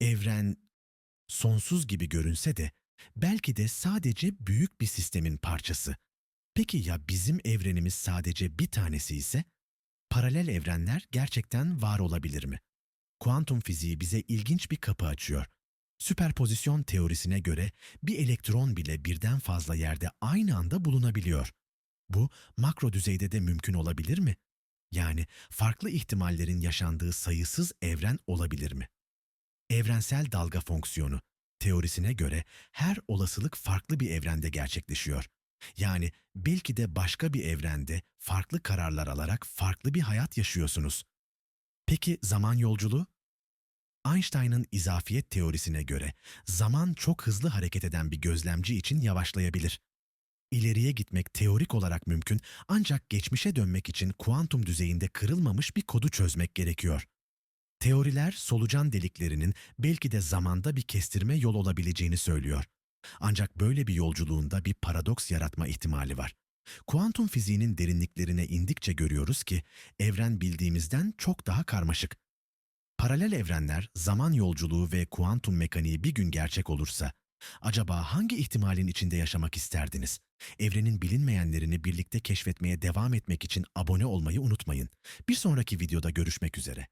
Evren sonsuz gibi görünse de belki de sadece büyük bir sistemin parçası. Peki ya bizim evrenimiz sadece bir tanesi ise? Paralel evrenler gerçekten var olabilir mi? Kuantum fiziği bize ilginç bir kapı açıyor. Süperpozisyon teorisine göre bir elektron bile birden fazla yerde aynı anda bulunabiliyor. Bu makro düzeyde de mümkün olabilir mi? Yani farklı ihtimallerin yaşandığı sayısız evren olabilir mi? Evrensel dalga fonksiyonu teorisine göre her olasılık farklı bir evrende gerçekleşiyor. Yani belki de başka bir evrende farklı kararlar alarak farklı bir hayat yaşıyorsunuz. Peki zaman yolculuğu? Einstein'ın izafiyet teorisine göre zaman çok hızlı hareket eden bir gözlemci için yavaşlayabilir. İleriye gitmek teorik olarak mümkün ancak geçmişe dönmek için kuantum düzeyinde kırılmamış bir kodu çözmek gerekiyor. Teoriler solucan deliklerinin belki de zamanda bir kestirme yol olabileceğini söylüyor. Ancak böyle bir yolculuğunda bir paradoks yaratma ihtimali var. Kuantum fiziğinin derinliklerine indikçe görüyoruz ki evren bildiğimizden çok daha karmaşık. Paralel evrenler, zaman yolculuğu ve kuantum mekaniği bir gün gerçek olursa, acaba hangi ihtimalin içinde yaşamak isterdiniz? Evrenin bilinmeyenlerini birlikte keşfetmeye devam etmek için abone olmayı unutmayın. Bir sonraki videoda görüşmek üzere.